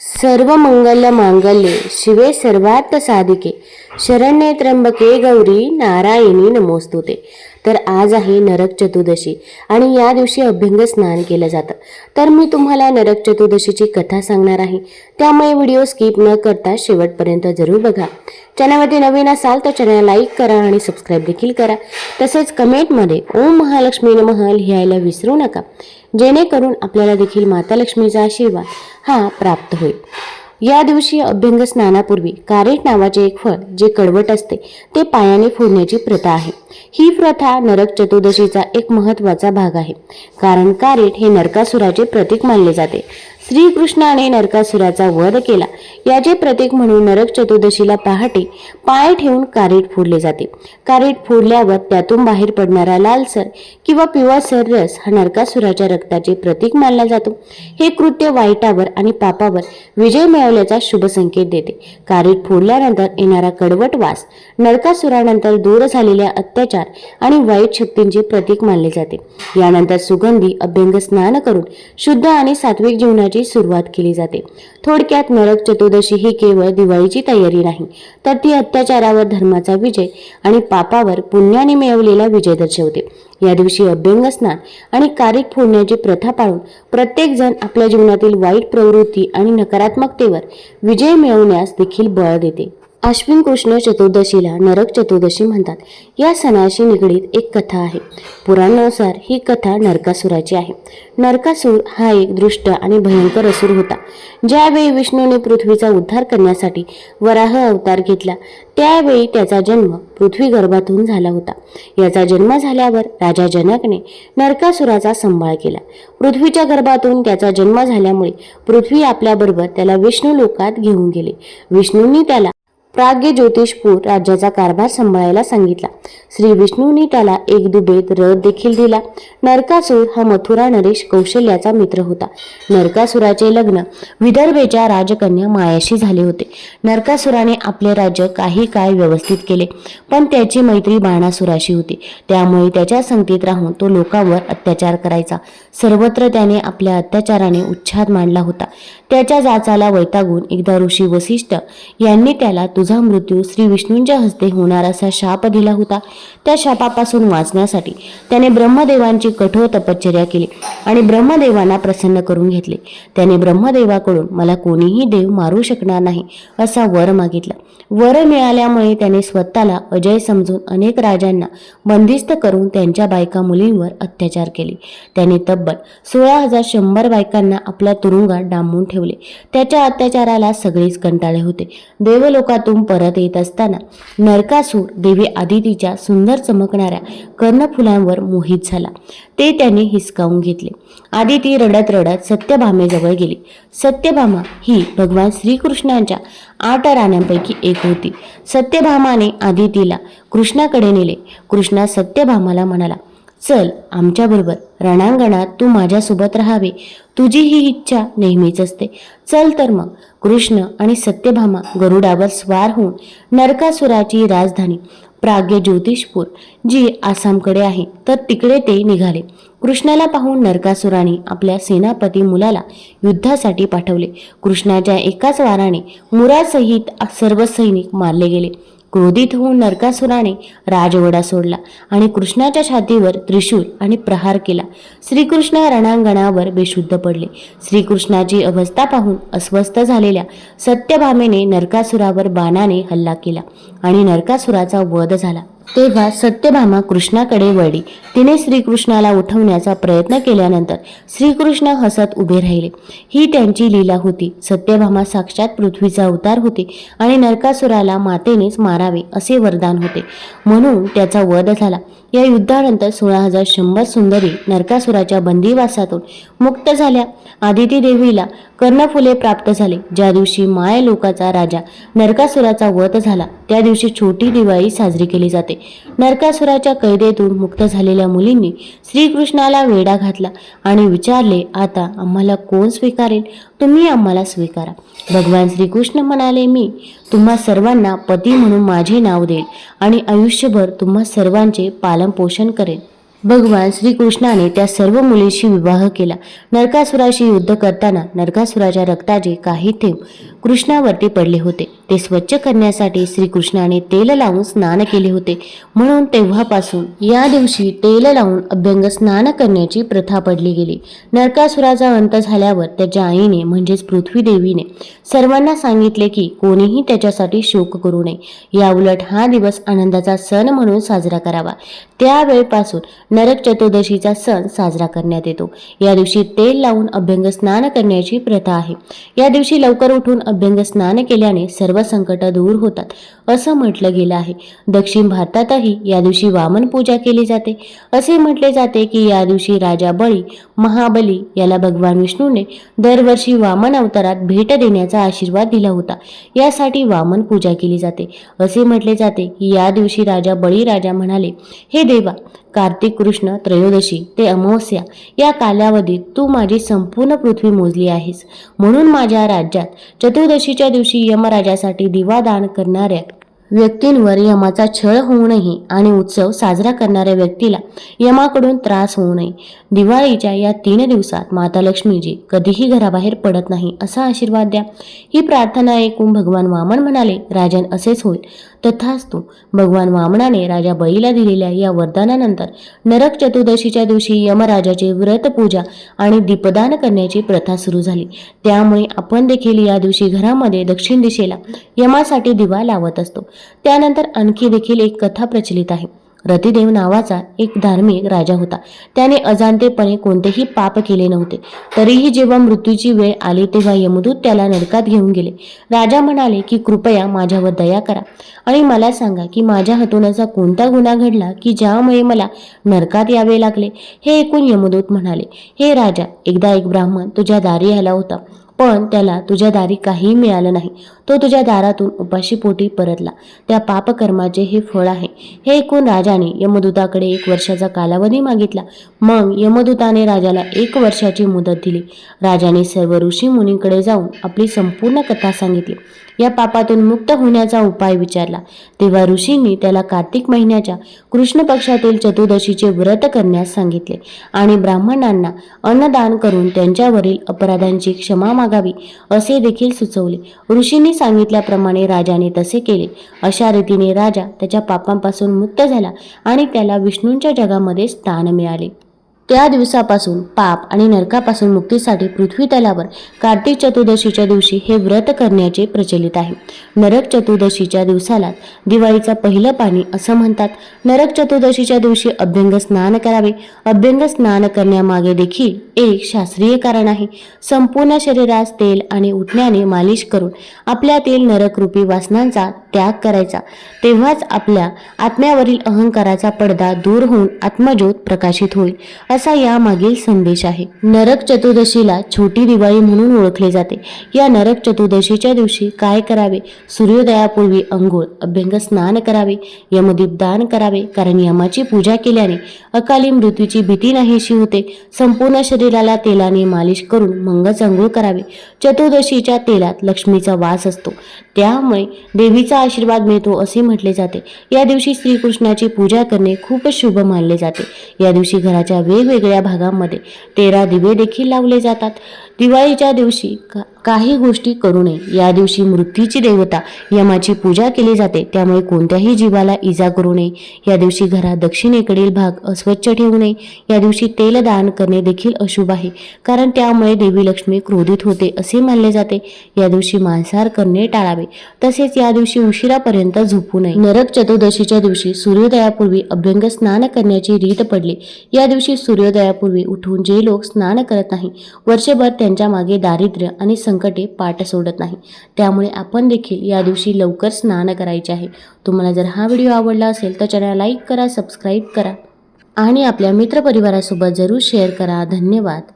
ಸರ್ವಮಂಗಲ ಮಾಂಗಲ್ಯೆ ಶಿವೆ ಸರ್ವಾರ್ಥ ಸಾಧಿಕೆ ಶರಣ್ಯೇ ತ್ರಂಬಕೆ ಗೌರಿ ನಾರಾಯಣಿ ನಮೋಸ್ತುತೆ. तर आज आहे नरक चतुर्दशी आणि या दिवशी अभ्यंग स्नान केलं जातं. तर मी तुम्हाला नरक चतुर्दशीची कथा सांगणार आहे. त्यामुळे व्हिडिओ स्किप न करता शेवटपर्यंत जरूर बघा. चॅनलवरती नवीन असाल तर चॅनल लाईक करा आणि सबस्क्राईब देखील करा. तसेच कमेंटमध्ये ओम महालक्ष्मी नमः लिहायला विसरू नका. जेणेकरून आपल्याला देखील माता लक्ष्मीचा आशीर्वाद हा प्राप्त होईल. या दिवशी अभ्यंग स्नानापूर्वी कारेट नावाचे एक फळ जे कडवट असते ते पायाने फोडण्याची प्रथा आहे. ही प्रथा नरक चतुर्दशीचा एक महत्त्वाचा भाग आहे. कारण कारेट हे नरकासुराचे प्रतीक मानले जाते. श्रीकृष्णाने नरकासुराचा वध केला. याचे प्रतीक म्हणून नरक चतुर्दशीला पहाटे पाय ठेवून कारेट फोडले जाते. कारेट फोडल्यावर त्यातून बाहेर पडणारा लालसर किंवा पिवळसर रस हा नरकासुराच्या रक्ताचे प्रतीक मानला जातो. हे कृत्य वाईटावर आणि पापावर विजय मिळवल्याचा शुभ संकेत देते. कारेट फोडल्यानंतर येणारा कडवट वास नरकासुरानंतर दूर झालेल्या अत्याचार आणि वाईट शक्तींचे प्रतीक मानले जाते. यानंतर सुगंधी अभ्यंग स्नान करून शुद्ध आणि सात्विक जीवनाची सुरुवात केली जाते. थोडक्यात नरक चतुर्दशी ही केवळ दिवाळीची तयारी नाही तर ती अत्याचारावर धर्माचा विजय आणि पापावर पुण्याने मिळवलेला विजय दर्शवते. या दिवशी अभ्यंग स्नान आणि कारिक फोडण्याची प्रथा पाळून प्रत्येक जण आपल्या जीवनातील वाईट प्रवृत्ती आणि नकारात्मकतेवर विजय मिळवण्यास देखील बळ देते. अश्विन कृष्ण चतुर्दशीला नरक चतुर्दशी म्हणतात. या सणाशी निगडीत एक कथा आहे. पुराणानुसार ही कथा नरकासुराची आहे. नरकासूर हा एक दृष्ट आणि भयंकर असुर होता. ज्यावेळी विष्णूने पृथ्वीचा उद्धार करण्यासाठी वराह अवतार घेतला त्यावेळी त्याचा जन्म पृथ्वी गर्भातून झाला होता. याचा जन्म झाल्यावर राजा जनकने नरकासुराचा सांभाळ केला. पृथ्वीच्या गर्भातून त्याचा जन्म झाल्यामुळे पृथ्वी आपल्याबरोबर त्याला विष्णू लोकात घेऊन गेले. विष्णूंनी त्याला प्राग्य ज्योतिषपूर राज्याचा कारभार सांभाळायला सांगितला. श्री विष्णूंनी त्याला एक दुबेत रथ देखील दिला. नरकासूर हा मथुरा नरेश कौशल्याचा मित्र होता. नरकासुराचे लग्न विदर्भेच्या राजकन्या मायाशी झाले होते. नरकासुराने आपले राज्य काही काळ व्यवस्थित केले पण त्याची मैत्री बाणासुराशी होती. त्यामुळे त्याच्या संगतीत राहून तो लोकांवर अत्याचार करायचा. सर्वत्र त्याने आपल्या अत्याचाराने उच्छाद मांडला होता. त्याच्या जाचाला वैतागून एकदा ऋषी वसिष्ठ यांनी त्याला तुझा मृत्यू श्री विष्णूंच्या हस्ते होणार असा शाप दिला होता. त्या शापापासून वाचण्यासाठी त्याने ब्रह्मदेवांची कठोर तपश्चर्या केली. आणि ब्रह्मदेवांना प्रसन्न करून घेतले. त्याने ब्रह्मदेवाकडून मला कोणीही देव मारू शकणार नाही असा वर मागितला. वर मिळाल्यामुळे त्याने स्वतःला अजय समजून अनेक राजांना बंदिस्त करून त्यांच्या बायका मुलींवर अत्याचार केले. त्याने तब्बल सोळा हजार शंभर बायकांना आपल्या तुरुंगात डांबून ठेवले. त्याच्या अत्याचाराला सगळेच कंटाळे होते. देवलोकातून परत येत असताना नरकासूर देवी आदितीच्या सुंदर चमकणाऱ्या कर्णफुलांवर मोहित झाला. ते त्याने हिसकावून घेतले. आदिती रडत रडत सत्यभामेजवळ गेली. सत्यभामा ही भगवान श्रीकृष्णांच्या आठ राण्यांपैकी एक होती. सत्यभामाने आदितीला कृष्णाकडे नेले. कृष्णा सत्यभामाला म्हणाला चल आमच्याबरोबर रणांगणात तू माझ्यासोबत राहावे. तुझी ही इच्छा नेहमीच असते. चल तर मग. कृष्ण आणि सत्यभामा गरुडावर स्वार होऊन नरकासुराची राजधानी प्राग्य ज्योतिषपूर जी आसामकडे आहे तर तिकडे ते निघाले. कृष्णाला पाहून नरकासुराने आपल्या सेनापती मुलाला युद्धासाठी पाठवले. कृष्णाच्या एकाच वाराने मुरासहित सर्व सैनिक मारले गेले. क्रोधित होऊन नरकासुराने राजवडा सोडला आणि कृष्णाच्या छातीवर त्रिशूल आणि प्रहार केला. श्रीकृष्ण रणांगणावर बेशुद्ध पडले. श्रीकृष्णाची अवस्था पाहून अस्वस्थ झालेल्या सत्यभामेने नरकासुरावर बाणाने हल्ला केला आणि नरकासुराचा वध झाला. तेव्हा सत्यभामा कृष्णाकडे वळली. तिने श्रीकृष्णाला उठवण्याचा प्रयत्न केल्यानंतर श्रीकृष्ण हसत उभे राहिले. ही त्यांची लीला होती. सत्यभामा साक्षात पृथ्वीचा अवतार होते आणि नरकासुराला मातेनेच मारावे असे वरदान होते. म्हणून त्याचा वध झाला. या युद्धानंतर सोळा हजार शंभर सुंदरी नरकासुराच्या बंदिवासातून मुक्त झाल्या. आदिती देवीला कर्णफुले प्राप्त झाले. ज्या दिवशी माय लोकाचा राजा नरकासुराचा वध झाला त्या दिवशी छोटी दिवाळी साजरी केली जाते. नरकासुराच्या कैदेतून मुक्त झालेल्या मुलींनी श्रीकृष्णाला वेढा घातला आणि विचारले आता आम्हाला कोण स्वीकारेल? तुम्ही आम्हाला स्वीकारा. भगवान श्रीकृष्ण म्हणाले मी तुम्हा सर्वांना पती म्हणून माझे नाव देईल आणि आयुष्यभर तुम्हा सर्वांचे पालनपोषण करेल भगवान श्रीकृष्णाने त्या सर्व मुलीशी विवाह केला. नरकासुराशी युद्ध करताना नरकासुराच्या रक्ताचे काही थेंब कृष्णावरती पडले होते. ते स्वच्छ करण्यासाठी श्रीकृष्णाने तेल लावून स्नान केले होते. म्हणून तेव्हापासून या दिवशी तेल लावून अभ्यंग स्नान करण्याची प्रथा पडली गेली. नरकासुराचा अंत झाल्यावर त्याच्या आईने म्हणजेच पृथ्वी देवीने सर्वांना सांगितले की कोणीही त्याच्यासाठी शोक करू नये. याउलट हा दिवस आनंदाचा सण म्हणून साजरा करावा. त्यावेळपासून नरक चतुर्दशीचा सण साजरा करण्यात येतो. या दिवशी तेल लावून अभ्यंग स्नान करण्याची प्रथा आहे. या दिवशी लवकर उठून अभ्यंग स्नान केल्याने सर्व संकट दूर होतात असं म्हटलं गेलं आहे. दक्षिण भारतातही या दिवशी वामन पूजा केली जाते. असे म्हटले जाते की या दिवशी राजा बळी महाबली याला भगवान विष्णूने दरवर्षी वामन अवतारात भेट देण्याचा आशीर्वाद दिला होता. यासाठी वामन पूजा केली जाते. असे म्हटले जाते की या दिवशी राजा बळीराजा म्हणाले हे देवा कार्तिक कृष्ण त्रयोदशी ते अमावस्या या कालावधीत तू माझी संपूर्ण पृथ्वी मोजली आहेस. म्हणून माझ्या राज्यात चतुर्दशीच्या दिवशी यमराजासाठी दिवादान करणाऱ्या व्यक्तींवर यमाचा छळ होऊ नये आणि उत्सव साजरा करणाऱ्या व्यक्तीला यमाकडून त्रास होऊ नये. दिवाळीच्या या तीन दिवसात माता लक्ष्मीजी कधीही घराबाहेर पडत नाही असा आशीर्वाद द्या. ही प्रार्थना ऐकून भगवान वामन म्हणाले राजन असेच होईल. तथास्तु भगवान वामनाने राजा बळीला दिलेल्या या वरदानानंतर नरक चतुर्दशीच्या दिवशी यमराजाचे व्रत पूजा आणि दीपदान करण्याची प्रथा सुरू झाली. त्यामुळे आपण देखील या दिवशी घरामध्ये दक्षिण दिशेला यमासाठी दिवा लावत असतो. त्यानंतर आणखी देखील एक कथा प्रचलित आहे. रतिदेव नावाचा एक धार्मिक राजा होता. त्याने अजाणतेपणे कोणतेही पाप केले नव्हते. तरीही जेव्हा मृत्यूची वेळ आली तेव्हा यमदूत त्याला नरकात घेऊन गेले. राजा म्हणाले की कृपया माझ्यावर दया करा आणि मला सांगा की माझ्या हातून असा कोणता गुन्हा घडला की ज्यामुळे मला नरकात यावे लागले? हे ऐकून यमदूत म्हणाले हे राजा एकदा एक ब्राह्मण तुझ्या दारी आला होता. पण त्याला तुझ्या दारी काहीही मिळालं नाही. तो तुझ्या दारातून उपाशी पोटी परतला. त्या पापकर्माचे हे फळ आहे. हे ऐकून राजाने यमदूताकडे एक वर्षाचा कालावधी मागितला. मग यमदूताने राजाला एक वर्षाची मुदत दिली. राजाने सर्व ऋषी मुनींकडे जाऊन आपली संपूर्ण कथा सांगितली. या पापातून मुक्त होण्याचा उपाय विचारला. तेव्हा ऋषींनी त्याला कार्तिक महिन्याच्या कृष्ण पक्षातील चतुर्दशीचे व्रत करण्यास सांगितले आणि ब्राह्मणांना अन्नदान करून त्यांच्यावरील अपराधांची क्षमा मागावी असे देखील सुचवले. ऋषींनी सांगितल्याप्रमाणे राजाने तसे केले. अशा रीतीने राजा त्याच्या पापांपासून मुक्त झाला आणि त्याला विष्णूंच्या जगामध्ये स्थान मिळाले. त्या दिवसापासून पाप आणि नरकापासून मुक्तीसाठी पृथ्वी तलावर कार्तिक चतुर्दशीच्या दिवशी हे व्रत करण्याचे प्रचलित आहे. नरक चतुर्दशीच्या दिवसाला दिवाळीचं पहिलं पाणी असं म्हणतात. नरक चतुर्दशीच्या दिवशी अभ्यंग स्नान करावे. अभ्यंग स्नान करण्यामागे देखील एक शास्त्रीय कारण आहे. संपूर्ण शरीरास तेल आणि उठण्याने मालिश करून आपल्यातील नरकरूपी वासनांचा त्याग करायचा. तेव्हाच आपल्या आत्म्यावरील अहंकाराचा पडदा दूर होऊन आत्मज्योत प्रकाशित होईल. असा यामागील संदेश आहे. नरक चतुर्दशीला छोटी दिवाळी म्हणून ओळखले जाते. या नरक चतुर्दशीच्या दिवशी काय करावे? सूर्योदयापूर्वी अंघोळ अभ्यंग स्नान करावे यमदीप दान करावे कारण यमाची पूजा केल्याने अकाली मृत्यूची भीती नाहीशी होते. संपूर्ण शरीराला तेलाने मालिश करून मंगच अंघोळ करावे. चतुर्दशीच्या तेलात लक्ष्मीचा वास असतो. त्यामुळे देवीचा आशीर्वाद मिळतो असे म्हटले जाते. या दिवशी श्रीकृष्णाची पूजा करणे खूप शुभ मानले जाते. या दिवशी घराच्या वेगवेगळ्या भागांमध्ये तेरा दिवे देखील लावले जातात. दिवाळीच्या दिवशी का काही गोष्टी करू नये. या दिवशी मृत्यूची देवता यमाची पूजा केली जाते. त्यामुळे कोणत्याही जीवाला इजा करू नये. या दिवशी घरात दक्षिणेकडील भाग अस्वच्छ ठेवू नये. या दिवशी तेल दान करणे देखील अशुभ आहे. कारण त्यामुळे देवी लक्ष्मी क्रोधित होते असे मानले जाते. या दिवशी मांसाहार करणे टाळावे. तसेच या दिवशी उशिरापर्यंत झोपू नये. नरक चतुर्दशीच्या दिवशी सूर्योदयापूर्वी अभ्यंग स्नान करण्याची रीत पडली. या दिवशी सूर्योदयापूर्वी उठून जे लोक स्नान करत नाही वर्षभर त्यांच्या मागे दारिद्र्य आणि संकटे पाठ सोडत नाही. त्यामुळे आपण देखील या दिवशी लवकर स्नान करायचे आहे. तुम्हाला जर हा व्हिडिओ आवडला असेल तर चॅनल लाईक करा सबस्क्राईब करा आणि आपल्या मित्रपरिवारासोबत जरूर शेअर करा. धन्यवाद.